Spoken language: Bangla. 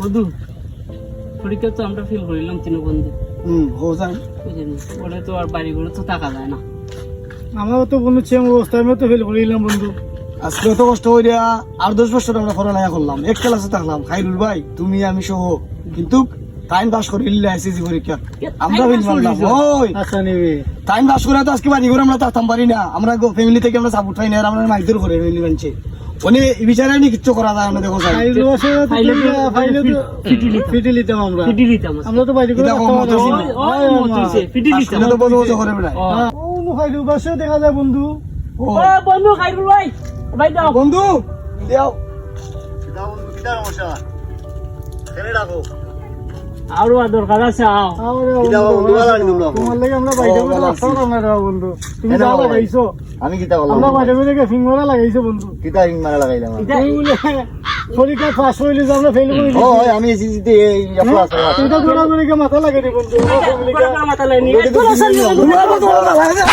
বন্ধু পরীক্ষা তো আমরা ফেল করিলাম তিন বন্ধু হুম হো যান ওটা তো আর বাড়ি ঘরে তো থাকা যায় না। আমরাও তো বন্ধু সেম অবস্থা আমিও তো ফেল করিলাম বন্ধু। আজকে কষ্ট হইয়া আর দশ বছর আমরা পড়ালেখা করলাম এক ক্লাসে থাকলাম। খাইরুল ভাই তুমি আমি সহ। কিন্তু টাইম পাস করে ইল্লা এসএসসি পরীক্ষা। আমরা ফেল মারলাম ওই। আচ্ছা নিবি। টাইম পাস করে তো আজকে বাড়ি করে আমরা থাকতাম পারি না। আমরা ফ্যামিলি থেকে আমরা সাপোর্ট পাই না আর আমরা মাইদুর করে ফ্যামিলি মানছে এই বিচারে নি কিচ্ছু করা যায় না দেখো বসে ফিটি লিতাম। ফিটি লিতাম আমরা। ফিটি দিতাম আমরা তো বাইরে না। ফিটি এটা তো বড় বড় করে। হ্যাঁ, ফাইল বসেও দেখা যায় বন্ধু। ও, বন্ধু খাইরুল ভাই। ভাই দাও। বন্ধু দেও। আরও দরকার আছে আও। আরে বন্ধু, বন্ধু। তোমার লাগে আমরা বাইরে না বন্ধু। তুমি কেন যা ভালো? লাগাইছো আমি কিতা বললাম আমরা মাঝে মাঝে ফিং মারা লাগাইছো বন্ধু। কিতা রিং মারা লাগাইলাম পরীক্ষা পাস হইলে যে আমরা ফেল করি ও আমি এসিতে এই ক্লাস এটা তোরা করে কি মাথা লাগে বন্ধু? মাথা না, বন্ধু। বন্ধু, তোমার লাগে না।